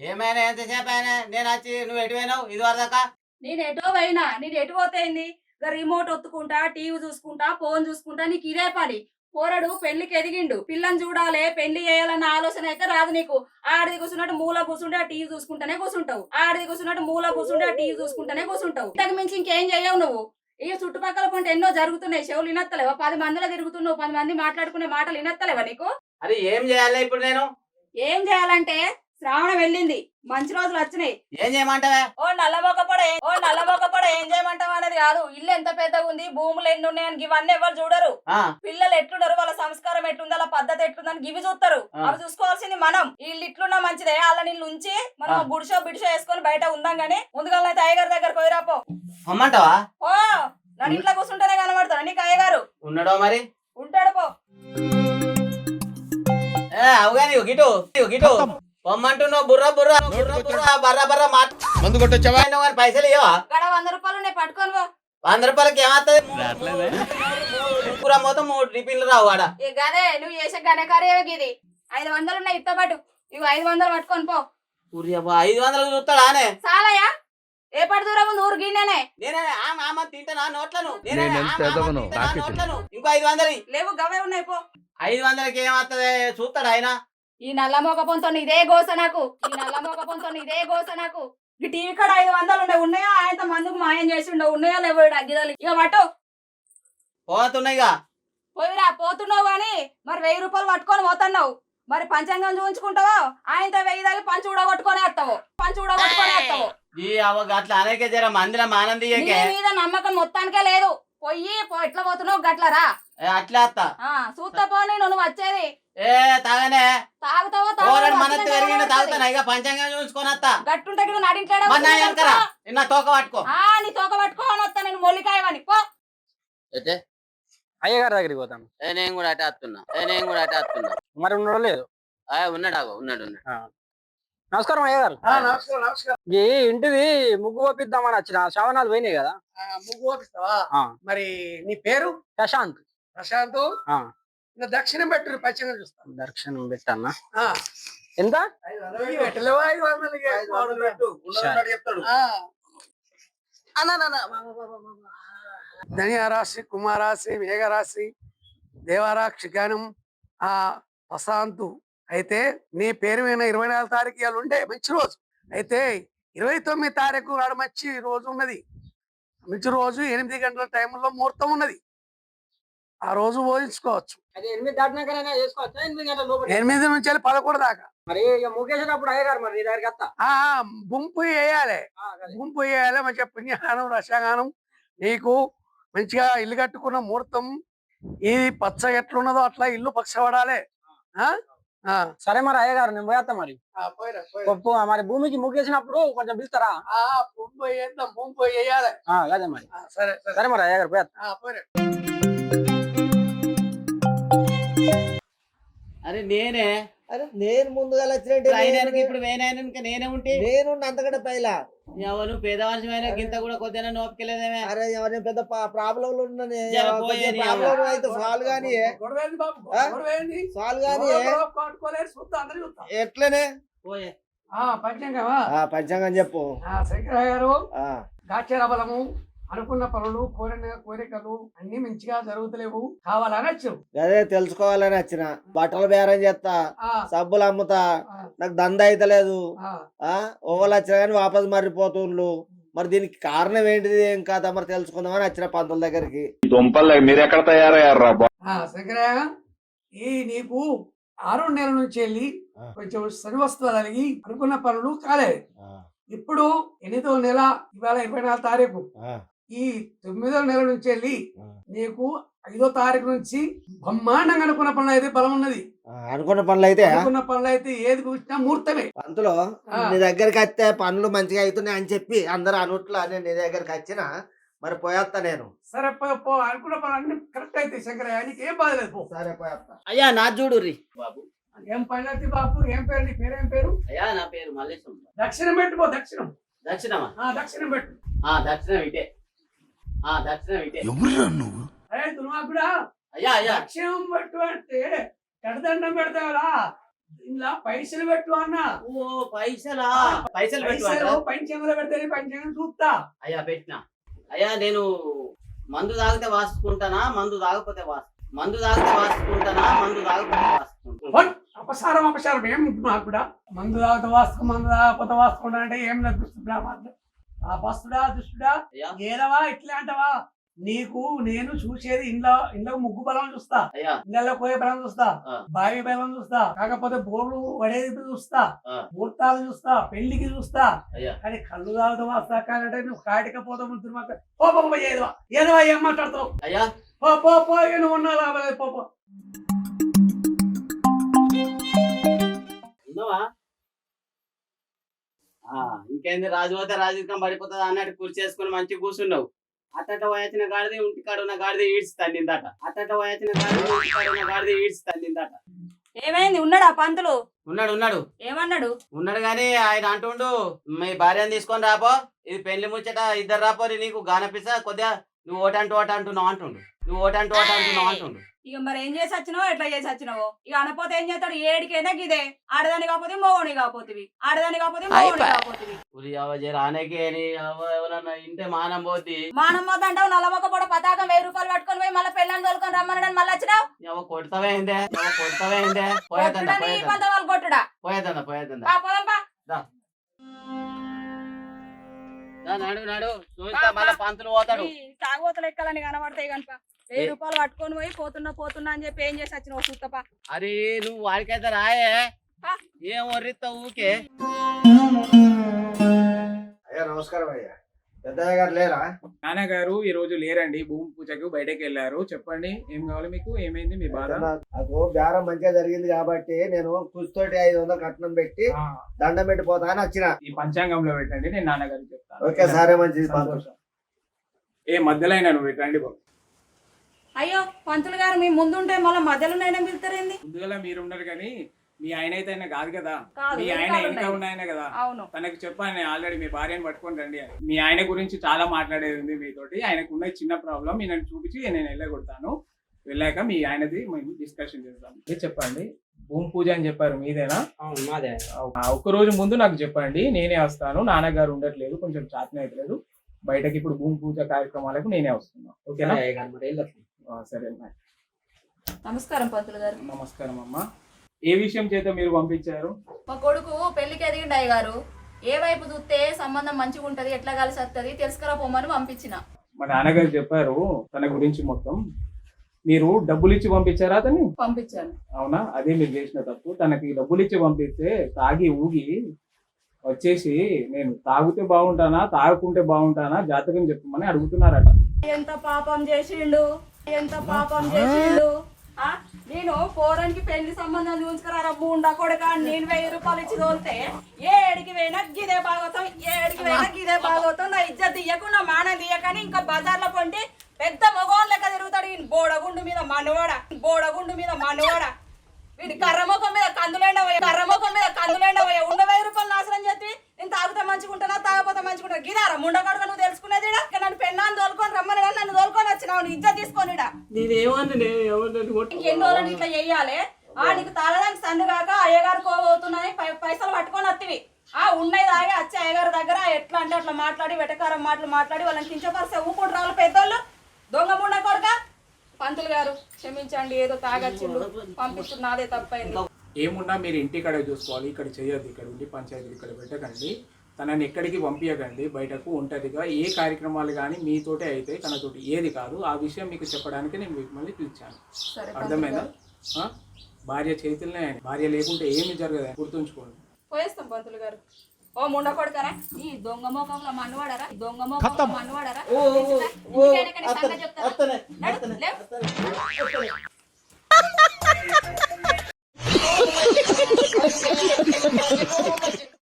ఏమైనా ఎంతసేపు అయినా? నేను వచ్చి నువ్వు ఎటు పోయినావు? ఇది వరదాకా? నేను ఎటో పోయినా? నేను ఎటు పోతేంది రిమోట్ ఒత్తుకుంటా టీవీ చూసుకుంటా ఫోన్ చూసుకుంటా నీకు ఇదే పని. పోరడు పెళ్ళికి ఎదిగిండు. పిల్లని చూడాలి పెళ్ళి చేయాలన్న ఆలోచన అయితే రాదు నీకు. ఆడిది కూర్చున్నట్టు మూల కూర్చుంటే ఆ టీవీ చూసుకుంటానే కూర్చుంటావు. ఆడిది కూర్చున్నట్టు మూల కూర్చుంటే ఆ టీవీ చూసుకుంటానే కూర్చుంటావు. ఇంతకు మించి ఇంకేం చేయవు నువ్వు. ఇక చుట్టుపక్కల కొంటే ఎన్నో జరుగుతున్నాయి. చెవులు వినత్తలేవా? పది మందిలో తిరుగుతున్నావు పది మంది మాట్లాడుకునే మాటలు వినత్తలేవా నీకు? అది ఏం చేయాలి ఇప్పుడు నేను? ఏం చేయాలంటే శ్రావణం వెళ్ళింది. మంచి రోజులు వచ్చినాయి. ఏం చేయమంటావా? ఓ నల్లబొక్కపడ ఓ నల్లబొక్కపడ ఏం చేయమంటావు అనేది కాదు. ఇల్లు ఎంత పెద్దగా ఉంది భూములు ఎన్ని ఉన్నాయని ఇవన్నీ ఎవరు చూడరు. ఆ, పిల్లలు ఎట్లున్నారు వాళ్ళ సంస్కారం ఎట్లుంది వాళ్ళ పద్ధతి ఎట్లుందని గివి చూస్తారు ఆ. అవి చూసుకోవాల్సింది మనం. వీళ్ళు ఇట్లున్నా మంచిదే వాళ్ళ నీళ్ళు ఉంచి మనం. బుడిషో బిడిషో వేసుకొని బయట ఉందాం గానీ ముందుగా అయితే అయ్యగారి దగ్గర పోయిరాపో పొమ్మంటావా ఓ నన్ను ఇంట్లో కూర్చుంటేనే కనబడతాను నీకు అయ్యగారు. ఉన్నాడో మరి? ఉంటాడు పో. ఏ అవుగాని గిటు గిటు. పొమ్మంటున్నావు బుర్ర బుర్ర బుర్ర బుర్ర బర్ర బర్ర మాట. మందు కొట్టొచ్చావా? నువ్వు పైసలు ఇవ్వవా గడ వంద రూపాయలు నేను పట్టుకొని పో. వంద రూపాయలకి ఏమవుతుంది కూర మొత్తం మూడు టిఫిన్లు రావు ఆడ. ఇక గదే నువ్వు చేసే గణకార్యమే ఇది. ఐదు వందలు ఉన్నాయి ఇత్తో పాటు ఇవి ఐదు వందలు పట్టుకొని పో. ఊరి అబ్బా, ఐదు వందలకు చూస్తాడా అనే చాలయ్యా. ఏ పడి దూరం ఉంది ఊరు గిన్నెనే. నేనే ఆమ ఆమ తింటానా నోట్లను? నేనే నోట్లను? ఇంకో ఐదు వందలు. లేవు గవే ఉన్నాయి పో. ఐదు వందలకి ఏమవుతుంది చూస్తాడు ఆయన? ఈ నల్ల మొగ పొంతో ఇదే గోస నాకు. ఈ నల్ల మొగ పొంతో ఇదే గోస నాకు. ఈ టీవీ కాడ ఐదు వందలు ఉండే ఉన్నాయా? ఆయనతో మందుకు మాయం చేసి ఉండవు ఉన్నాయా? లేవు అగ్గిదలు. ఇక పట్టు. పోతున్నాయిగా. పోయిరా పోతున్నావు గాని మరి వెయ్యి రూపాయలు పట్టుకొని పోతున్నావు. మరి పంచాంగం చూపించుకుంటావో ఆయనతో వెయ్యి దాకా పంచి ఊడగొట్టుకొని వేస్తావు. పంచి ఊడగొట్టుకొని వేస్తావు. ఈ అట్లా అనేకే జర మందిలో నీ మానందియకే మీద నమ్మకం మొత్తానికే లేదు. పొయ్యి పో- ఎట్లా పోతున్నావు గట్లరా అట్లా అత్త. ఆ చూస్తా పోనీ నువ్వు వచ్చేది. ఏ తాగనే. తాగుతావో పెరిగిన తాగుతాను. ఇక పంచాంగం చూసుకొని గట్టుంటే వెనకరా. నిన్న తోక పట్టుకో. ఆ నీ తోక పట్టుకోని వస్తా నేను మొల్లికాయవని పో. అయితే? అయ్యగారి దగ్గరికి పోతాను. ఏ, నేను కూడా అటే వస్తున్నా. ఏ, నేను కూడా అటే వస్తున్నా. మరి ఉన్నాడో లేదు? ఆ, ఉన్నాడు ఉన్నాడు ఉన్నాడు. నమస్కారం అయ్యగారు. నమస్కారం నమస్కారం. ఈ ఇంటిది ముగ్గు పంపిద్దామని వచ్చిన. శ్రావణాలు పోయినాయి కదా? ఆ, ముగ్గు పంపిస్తావా. మరి నీ పేరు? ప్రశాంత్. ప్రశాంత్? దక్షిణం పెట్టు పశ్చిమం చూస్తాను దర్శనం పెట్టన్నా. ఎంత. ధనియారాశి కుమారాశి మేఘరాశి దేవరాక్షి గానం ఆ ప్రశాంతు అయితే నీ పేరు మీద ఇరవై నాలుగు తారీఖు ఇవాళ ఉండే మంచి రోజు. అయితే ఇరవై తొమ్మిది తారీఖు నాడు మంచి రోజు ఉన్నది. మంచి రోజు ఎనిమిది గంటల టైంలో ముహూర్తం ఉన్నది. ఆ రోజు బోధించుకోవచ్చు అది ఎనిమిది నుంచి పదకొండు దాకా. మరి గుంపు వేయాలి. గుంపు వేయాలి మంచిగా పుణ్యగానం రసగానం. నీకు మంచిగా ఇల్లు కట్టుకున్న ముహూర్తం ఇది పచ్చ ఎట్లున్నదో అట్లా ఇల్లు పక్షపడాలి ఆ? ఆ. సరే మరి అయ్యగారు నేను పోయేస్తా మరి. ఆ, పోయిరా, పోయిరా. పప్పు మరి భూమికి ముగ్గేసినప్పుడు కొంచెం పిలుస్తారా? ఆ, గుంపు వేద్దాం గుంపు వేయాలి. అదే మరి. సరే సరే. మరి అయ్యగారు పోయేస్తా ఆ, పోయిరా. అరే నేనే. అరే నేను ముందుగా వచ్చినట్టే ఇప్పుడు వేనాయనక నేనే ఉంటే? నేను అంతకంటే పైలా. ఎవరు? పేదవాంశమైన గింత కూడా కొద్దిగా నోపికలేదేమే అరే ఎవరైనా పెద్ద ప్రాబ్లం ప్రాబ్లం. అయితే సాల్వ్ కానీ? సాల్వ్ కానీ. ఎట్లనే? పోయే? ఆ పంచాంగం చెప్పు. ఆ, శంకరయ్య గారు ఆ. దాక్షర బలము అనుకున్న పనులు కోరిన కోరికలు అన్ని మంచిగా జరుగుతలేవు. కావాలని వచ్చు అదే తెలుసుకోవాలని వచ్చిన. బట్టలు బేరం చేస్తా సబ్బులు అమ్ముతా నాకు దంద అయితలేదు ఆ. ఆ? ఓవలు వచ్చినా కానీ వాపస్ మర్రిపోతుండ్రు మరి దీనికి కారణం ఏంటిది? ఏం కాదా మరి తెలుసుకుందామని వచ్చిన పంతుల దగ్గరికి. దుంపలు మీరెక్కడ తయారయ్యారా ఆ, శంకరయ్య ఈ నీకు ఆరు నెలల నుంచి వెళ్ళి. కొంచెం సరివస్తువు కలిగి అనుకున్న పనులు కాలేదు ఇప్పుడు ఎనిమిదో నెల ఇవాళ ఇరవై నాలుగు తారీఖు. ఈ తొమ్మిదో నెల నుంచి వెళ్ళి. నీకు ఐదో తారీఖు నుంచి బ్రహ్మాండంగా అనుకున్న పనులు అయితే బలం ఉన్నది అనుకున్న పనులు అయితే అనుకున్న పనులు అయితే ఏది కూర్చున్నా ముహూర్తమే. పంతులు ఆ. నీ దగ్గరికి వస్తే పనులు మంచిగా అవుతున్నాయి అని చెప్పి అందరు అనుట్లా నేను నీ దగ్గరికి వచ్చిన మరి పోయేస్తా నేను. సరే పో పో. అనుకున్న పనులు అన్ని కరెక్ట్ అయితే శంకరయ్య. నీకు ఏం బాధ లేదు పో. సరే పోయేస్తా అయ్యా నా చూడు రీ. బాబు. ఏం పని అయితే బాబు. ఏం పేరు నీ పేరు ఏం పేరు? అయ్యా నా పేరు మల్లేశం. దక్షిణం పెట్టు పో దక్షిణం. దక్షిణమా? ఆ దక్షిణం పెట్టు. దక్షిణం ఇటే. ఎవరురా నువ్వు? అరే దుర్మార్గుడా అయ్యా అయ్యా. దక్షిణం పెట్టు అంటే కడదండం పెడతావరా. ఇంట్లో పైసలు పెట్టు అన్న. ఓ పైసలా? పైసలు పెట్టు పైసలు పంచంలో పెడితే పంచంగా చూస్తా. అయ్యా పెట్టినా. అయ్యా నేను మందు తాగితే వాసుకుంటానా? మందు తాగకపోతే వాసు మందు తాగితే వాసుకుంటానా? మందు తాగకపోతే వాసుకుంటానా. అపసారం అపసారం. ఏం మాకు కూడా మందు తాగుతా వాస్తు మందు తాగకపోతే వాస్తుకుండా అంటే ఏం లేదు దుస్తుడా మాత్రం ఆ పస్తుడా దుష్టుడా? ఏదవా ఇట్లా అంటవా నీకు నేను చూసేది ఇంట్లో ఇంట్లో ముగ్గు బలం చూస్తా. ఇళ్ళలో పోయే బలం చూస్తా. బావి బలం చూస్తా. కాకపోతే బోర్లు పడేది చూస్తా. ముహూర్తాలు చూస్తా. పెళ్ళికి చూస్తా. కానీ కళ్ళు తాగుతా వస్తా కాదంటే నువ్వు కాటికపోతా ముందు మాకు ఏదవా? ఏదవా ఏం మాట్లాడతావు? అయ్యా. పో పో పో నువ్వు పో పో. ఉన్నావా? ఇంకేంది? రాజు పోతే రాజకీయం పడిపోతుంది అన్నట్టు కుర్చీ చేసుకుని మంచిగా కూర్చున్నావు. అట్టట వయచిన గాడిది ఇంటి కాడ ఉన్న గాడిది ఈడ్చి తన్నిందట అట్టట వయచిన గాడిది ఇంటి గాడిది ఈడ్చి తన్నిందట ఏమైంది? ఉన్నాడా పంతులు? ఉన్నాడు ఉన్నాడు. ఏమన్నాడు? ఉన్నాడు గాని ఆయన అంటుండు మీ భార్యను తీసుకొని రాపో. ఇది పెళ్ళి ముచ్చట ఇద్దరు రాపోరి నీకు గానపిసా కొద్దిగా నువ్వు ఓటంటూ ఓట అంటున్నావు అంటుండు. నువ్వు ఓటంటూ ఓట అంటున్నావు అంటుండు. ఇక మరి ఏం చేసి వచ్చినావో ఎట్లా చేసి వచ్చినావో ఇక అనపోతే ఏం చేస్తాడు? ఏడికైనా గిదే. ఆడదాని కాకపోతే మోగని కాపోతుంది ఆడదాని కాకపోతే మోగని కాపోతుంది ఉరి ఎవరన్నా ఇంటే మానం పోతి మానం మొద్దు అంటావు నల్లమొక్క పొడ పతాకం వెయ్యి రూపాయలు పట్టుకొని పోయి మళ్ళీ పెళ్ళని తోలుకొని రమ్మన్నాడని మళ్ళీ వచ్చినావు? ఎవ కొడతావే ఏందే? ఎవ కొడతావే ఏందే? పోయేతండ కొట్టుడని ఈ పోయేతండ నడు నడు. చూస్తా మళ్ళా పంతులు పోతాడు. ఈ తాగుబోతులు ఎక్కాలని కనబడతాయి కనుక. వెయ్యి రూపాయలు పట్టుకొని పోయి పోతున్నా పోతున్నా అని చెప్పి ఏం చేసి వచ్చినావు సూత్తపా అరే నువ్వు వాడికైతే రాయే. ఆ. ఏం వర్రిస్తావు ఊకే? అయ్యా నమస్కారం అయ్యా. పెద్దయ్య గారు లేరా? నాన్నగారు ఈ రోజు లేరండి. భూమి పూజకు బయటకు వెళ్ళారు. చెప్పండి ఏం కావాలి మీకు? ఏమైంది మీ బాధ? నాకు బేరం మంచిగా జరిగింది కాబట్టి నేను కుస్తోటి ఐదు వందలు కట్నం పెట్టి దండం పెట్టిపోతా అని వచ్చిన. ఈ పంచాంగంలో పెట్టండి నేను నాన్నగారు చెప్తాను. ఓకే సరే మంచిది సంతోషం. ఏ మధ్యలో అయినా నువ్వు పెట్టండి బాబు. అయ్యో పంతులు గారు మీ ముందుంటే మళ్ళీ మధ్యలో నైనా పిలుతారేంది ముందుగా మీరు ఉన్నారు కానీ మీ ఆయన అయితే ఆయన కాదు. కదా మీ ఆయన ఇంకా ఉన్నాయి. ఉన్న ఆయన కదా. అవును. తనకి చెప్పాను ఆల్రెడీ మీ భార్యను పట్టుకొని రండి అని. మీ ఆయన గురించి చాలా మాట్లాడేది ఉంది మీతోటి. ఆయనకు ఉన్న చిన్న ప్రాబ్లం నేను చూపించి నేను వెళ్ళగొడతాను. వెళ్ళాక మీ ఆయనది మేము డిస్కషన్ చేద్దాం. ఇది చెప్పండి? భూమి పూజ అని చెప్పారు మీదేనా? మాదే. ఆ, ఒక్క రోజు ముందు నాకు చెప్పండి నేనే వస్తాను. నాన్నగారు ఉండట్లేదు కొంచెం చాతన అవుతలేదు బయటకి ఇప్పుడు భూమి పూజ కార్యక్రమాలకు నేనే వస్తున్నా. ఓకేనా? ఆ, సరే. నమస్కారం పంతులు గారు. నమస్కారం అమ్మా. ఏ విషయం చేత మీరు పంపించారు? మా కొడుకు పెళ్ళికి ఎదిగిండు అయ్య గారు ఏ వైపు చూస్తే సంబంధం మంచిగా ఉంటది ఎట్లా కలిసి వస్తుంది తెలుసుకురా పొమ్మని పంపించిన. మా నాన్నగారు చెప్పారు తన గురించి మొత్తం. మీరు డబ్బులు ఇచ్చి పంపించారా అతన్ని? పంపించాను. అవునా? అదే మీరు చేసిన తప్పు. తనకి డబ్బులు ఇచ్చి పంపిస్తే తాగి ఊగి వచ్చేసి నేను తాగితే బాగుంటానా తాగుకుంటే బాగుంటానా జాతకం చెప్పమని అడుగుతున్నారట. ఎంత పాపం చేసిండు? ఎంత పాపం చేసిండు? నేను పోరానికి పెళ్ళి సంబంధం చూసుకురా మూండా కొడుక? నేను వెయ్యి రూపాయలు ఇచ్చి తోలితే ఏ ఏడికి పోయినా గిదే భాగవతం ఏ ఏడికి పోయినా గిదే భాగవతం. నా ఇజ్జత్ తీయకుండా నా మాన తీయకని ఇంకా బజార్లో కొంటే పెద్ద మగవాళ్ళ లెక్క తిరుగుతాడు ఈయన బోడగుండు మీద మనవాడ? బోడగుండు మీద మనవాడ? వీడి కర్రముఖం మీద కందులేండవయ్య కర్రముఖం మీద కందులేండవయ్య ఉండవేరు వెయ్యి రూపాయలు నాశనం చేసి తాగితే మంచిగుంటానా తాగపోతే మంచిగుంటా గిదారా ముండగడగా నువ్వు తెలుసుకునేది నన్ను పెన్నాన్ని తోలుకొని రమ్మని కానీ నన్ను తోలుకొని వచ్చినావు. నీ ఇజ్జత్ తీసుకొని రోజులు ఇట్లా చెయ్యాలి? ఆ నీకు తాగడానికి సండు కాక అయ్యగారు కోబోతున్నాయి పైసలు పట్టుకొని వత్తివి. ఆ ఉన్నాయి తాగి వచ్చి అయ్యగారి దగ్గర ఎట్లా అంటే అట్లా మాట్లాడి వెటకారం మాటలు మాట్లాడి వాళ్ళని కించపరిస్తే ఊపుకుంటు రావాలి పెద్దోళ్ళు. దొంగ ముండ కొడుక? పంతులు గారు క్షమించండి ఏదో తాగచ్చిండు. పంపిస్తుంది నాదే తప్పైంది. ఏమున్నా మీరు ఇంటికాడ చూసుకోవాలి ఇక్కడ చేయొద్దు ఇక్కడ ఉండి పంచాయతీ ఇక్కడ పెట్టకండి. తనని ఎక్కడికి పంపించకండి బయటకు ఒంటరిగా ఏ కార్యక్రమాలు కానీ మీతోటే అయితే తనతోటి ఏది కాదు. ఆ విషయం మీకు చెప్పడానికి నేను మిమ్మల్ని పిలిచాను. అర్థమైనా భార్య చేతులనే భార్య లేకుంటే ఏమి జరగదు గుర్తుంచుకోండి. పోయేస్తాం పంతులు గారు. ఓ ముండ కొడుకరా? ఈ దొంగ ముఖంలో దొంగ